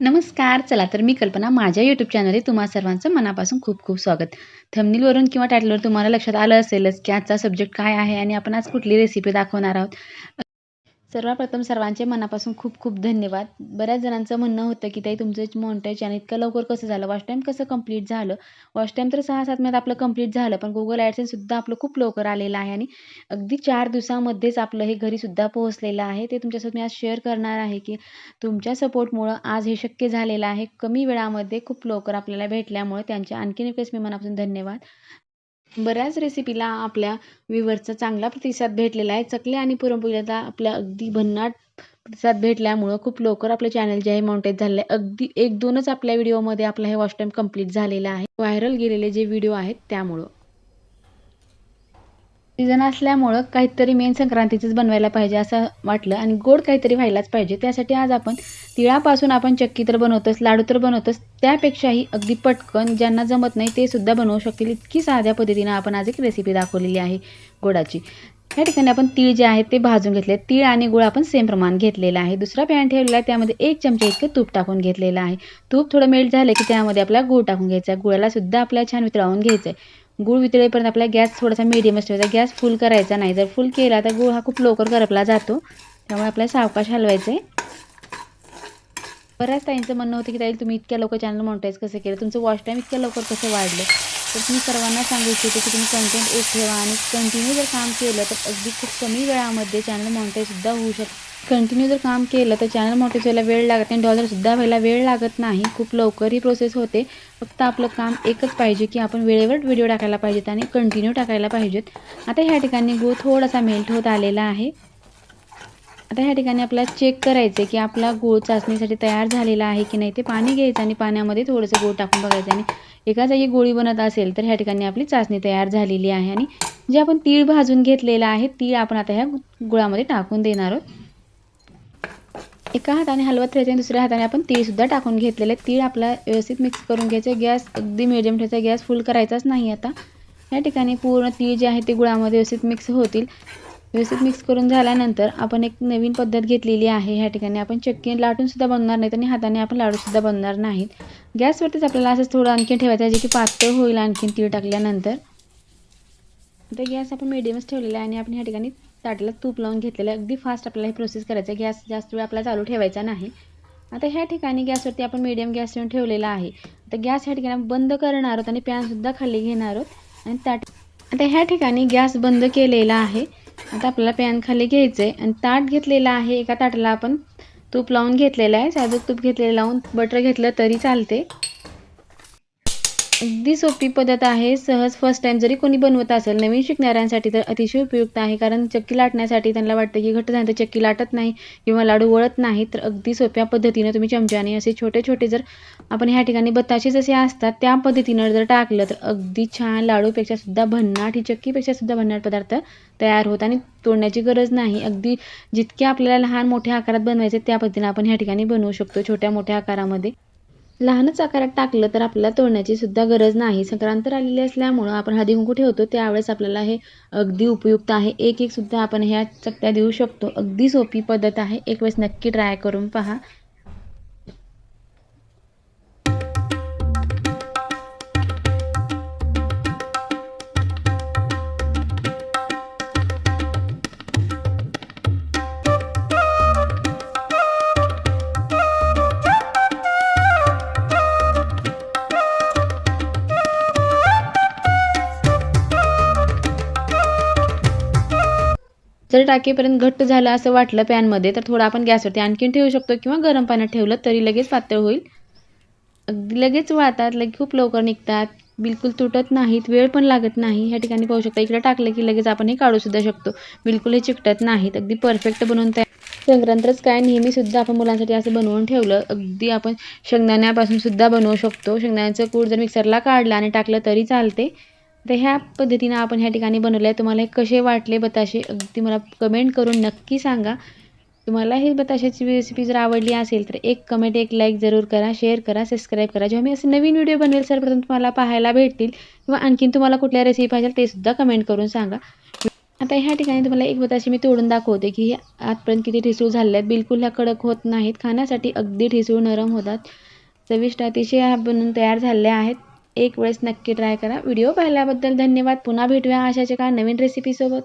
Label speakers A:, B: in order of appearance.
A: नमस्कार चला तर मी कल्पना माझ्या यूट्यूब चॅनलवर तुम्हा सर्वांचं मनापासून खूप खूप स्वागत. थंबनेलवरून किंवा टायटलवर तुम्हाला लक्षात आलं असेलच की आजचा सब्जेक्ट काय आहे आणि आपण आज कुठली रेसिपी दाखवणार आहोत. सर्वप्रथम सर्वांचे मनापासून खूप खूप धन्यवाद. बऱ्याच जणांचं म्हणणं होतं की ताई तुमचं मॉन्टेज चॅनल इतकं लवकर कसं झालं? वॉश टाईम कसं कंप्लीट झालं? वॉश टाईम तर सहा सात महिन्यात आपलं कंप्लीट झालं पण गुगल ॲडसनसुद्धा आपलं खूप लवकर आलेलं आहे आणि अगदी चार दिवसामध्येच आपलं हे घरीसुद्धा पोहोचलेलं आहे. ते तुमच्यासोबत मी आज शेअर करणार आहे की तुमच्या सपोर्टमुळं आज हे शक्य झालेलं आहे. कमी वेळामध्ये खूप लवकर आपल्याला भेटल्यामुळे त्यांचे आणखीन एकच मी मनापासून धन्यवाद. बऱ्याच रेसिपीला आपल्या व्ह्यूवरचा चांगला प्रतिसाद भेटलेला आहे. चकल्या आणि पुरणपोळीला आपल्या अगदी भन्नाट प्रतिसाद भेटल्यामुळं खूप लवकर आपलं चॅनल जे आहे माउंटेज झालेलं आहे. अगदी एक दोनच आपल्या व्हिडिओमध्ये आपला हे वॉच टाईम कंप्लीट झालेला आहे. व्हायरल गेलेले जे व्हिडिओ आहेत त्यामुळं. सीझन असल्यामुळं काहीतरी मेन संक्रांतीचंच बनवायला पाहिजे असं वाटलं आणि गोड काहीतरी व्हायलाच पाहिजे. त्यासाठी आज आपण तिळापासून आपण चक्की तर बनवतोच लाडू तर बनवतोच त्यापेक्षाही अगदी पटकन ज्यांना जमत नाही ते सुद्धा बनवू शकतील. इतकी साध्या पद्धतीनं आपण आज एक रेसिपी दाखवलेली आहे गोडाची. या ठिकाणी आपण तीळ जे आहेत ते भाजून घेतले. तीळ आणि गुळ आपण सेम प्रमाण घेतलेलं आहे. दुसरा पॅन ठेवलेला आहे त्यामध्ये एक चमचा इतकं तूप टाकून घेतलेलं आहे. तूप थोडं मेल्ट झालं की त्यामध्ये आपला गूळ टाकून घ्यायचा. आहे गुळाला सुद्धा आपल्याला छान वितळवून घ्यायचं आहे गूळ वितळेपर्यंत आपला गॅस थोडासा मिडियमच ठेवायचा गॅस फुल करायचा नाही जर फुल केला तर गूळ हा खूप लवकर करपला जातो. त्यामुळे आपल्याला सावकाश हलवायचं आहे. बऱ्याच ताईंचं म्हणणं होतं की ताई तुम्ही इतक्या लवकर चॅनल मॉनिटाईज कसं केलं? तुमचं वॉच टाईम इतक्या लवकर कसं वाढलं? तर मी सर्वांना सांगू इच्छिते की तुम्ही कंटेंट एक ठेवा आणि कंटिन्यू जर काम केलं तर अगदी खूप कमी वेळामध्ये चॅनल मॉनिटाईजसुद्धा होऊ शकतं कंटिन्यू जर काम केलं तर चॅनल मॉनिटाईज व्हायला वेळ लागत नाही डॉलरसुद्धा व्हायला वेळ लागत नाही. खूप लवकर ही प्रोसेस होते. फक्त आपलं काम एकच पाहिजे की आपण वेळेवर व्हिडिओ टाकायला पाहिजेत आणि कंटिन्यू टाकायला पाहिजेत. आता ह्या ठिकाणी गो थोडासा मेल्ट होत आलेला आहे. आता ह्या ठिकाणी आपल्याला चेक करायचं आहे की आपला गूळ चाचणीसाठी तयार झालेला आहे की नाही ते पाणी घ्यायचं आणि पाण्यामध्ये थोडंसं गूळ टाकून बघायचं. आणि एका जागी गोळी बनत असेल तर ह्या ठिकाणी आपली चाचणी तयार झालेली आहे. आणि जे आपण तीळ भाजून घेतलेलं आहे तीळ आपण आता ह्या गुळामध्ये टाकून देणार आहोत. एका हाताने हलवत राहायचं आणि दुसऱ्या हाताने आपण तीळसुद्धा टाकून घेतलेले तीळ आपला व्यवस्थित मिक्स करून घ्यायचं. गॅस अगदी मिडियम ठेवायचा. गॅस फुल करायचाच नाही आता. या ठिकाणी पूर्ण तीळ जे आहे ते गुळामध्ये व्यवस्थित मिक्स होतील. व्यवस्थित मिक्स करून झाल्यानंतर आपण एक नवीन पद्धत घेतलेली आहे. ह्या ठिकाणी आपण चक्की लाटूनसुद्धा बनणार नाहीत आणि हाताने आपण लाडूसुद्धा बनवणार नाहीत. गॅसवरतीच आपल्याला असंच थोडं आणखीन ठेवायचं आहे जे की पातळ होईल आणखीन तीळ टाकल्यानंतर. आता गॅस आपण मिडियमच ठेवलेला आहे आणि आपण ह्या ठिकाणी ताटाला तूप लावून घेतलेलं आहे. अगदी फास्ट आपल्याला हे प्रोसेस करायचं आहे. गॅस जास्त वेळ आपल्याला चालू ठेवायचा नाही. आता ह्या ठिकाणी गॅसवरती आपण मीडियम गॅस ठेवून ठेवलेला आहे. आता गॅस ह्या ठिकाणी बंद करणार आहोत आणि पॅनसुद्धा खाली घेणार आहोत. आणि ताट आता ह्या ठिकाणी गॅस बंद केलेला आहे. आता आपल्याला पॅन खाली घ्यायचं आहे आणि ताट घेतलेला आहे एका ताटाला आपण तूप लावून घेतलेलं आहे. साधं तूप घेतलेलं लावून बटर घेतलं तरी चालते. अगदी सोपी पद्धत आहे. सहज फर्स्ट टाईम जरी कोणी बनवत असेल नवीन शिकणाऱ्यांसाठी तर अतिशय उपयुक्त आहे. कारण चक्की लाटण्यासाठी त्यांना वाटतं की घट्ट झालं तर चक्की लाटत नाही किंवा लाडू वळत नाही. तर अगदी सोप्या पद्धतीनं तुम्ही चमच्याने असे छोटे छोटे जर आपण ह्या ठिकाणी बत्ताशे जसे असतात त्या पद्धतीनं जर टाकलं तर अगदी छान लाडूपेक्षा सुद्धा भन्नाट ही चक्कीपेक्षा सुद्धा भन्नाट पदार्थ तयार होत आणि तोडण्याची गरज नाही. अगदी जितके आपल्याला लहान मोठ्या आकारात बनवायचे त्या पद्धतीनं आपण ह्या ठिकाणी बनवू शकतो छोट्या मोठ्या आकारामध्ये. लहानच आकारात टाकलं तर आपल्याला तोडण्याची सुद्धा गरज नाही. संक्रांत आलेली असल्यामुळं आपण हळदी कुंकू ठेवतो. त्यावेळेस आपल्याला हे अगदी उपयुक्त आहे. एक एक सुद्धा आपण ह्या चकत्या देऊ शकतो. अगदी सोपी पद्धत आहे. एक वेळेस नक्की ट्राय करून पहा. जर टाकेपर्यंत घट्ट झालं असं वाटलं पॅनमध्ये तर थोडं आपण गॅसवरती आणखीन ठेवू शकतो किंवा गरम पाण्यात ठेवलं तरी लगेच पातळ होईल. अगदी लगेच वाळतात लगे खूप लवकर निघतात. बिलकुल तुटत नाहीत वेळ पण लागत नाही. ह्या ठिकाणी पाहू शकता इकडे टाकलं की लगेच आपण हे काढूसुद्धा शकतो. बिलकुल हे चिकटत नाहीत. अगदी परफेक्ट बनवून तयार. संक्रांतच काय नेहमीसुद्धा आपण मुलांसाठी असं बनवून ठेवलं अगदी आपण शेंगदाण्यापासून सुद्धा बनवू शकतो. शेंगदाण्याचं कूट जर मिक्सरला काढलं आणि टाकलं तरी चालते. तर ह्या पद्धतीनं आपण ह्या ठिकाणी बनवलं आहे तुम्हाला हे कसे वाटले बताशे अगदी मला कमेंट करून नक्की सांगा. तुम्हाला ही बताशाची रेसिपी जर आवडली असेल तर एक कमेंट एक लाईक जरूर करा शेअर करा सबस्क्राईब करा. जेव्हा मी असे नवीन व्हिडिओ बनवेल सर्वप्रथम तुम्हाला पाहायला भेटतील किंवा आणखीन तुम्हाला कुठल्या रेसिपी पाहिजे ते सुद्धा कमेंट करून सांगा. आता ह्या ठिकाणी तुम्हाला एक बताशी मी तोडून दाखवते की हे आजपर्यंत किती ठिसूळ झाले आहेत. बिलकुल ह्या कडक होत नाहीत. खाण्यासाठी अगदी ठिसूळ नरम होतात. चविष्ट अतिशय हा बनून तयार झालेल्या आहेत. एक वेळेस नक्की ट्राय करा. व्हिडिओ पाहिल्याबद्दल धन्यवाद. पुन्हा भेटूया अशाच एका नवीन रेसिपीसोबत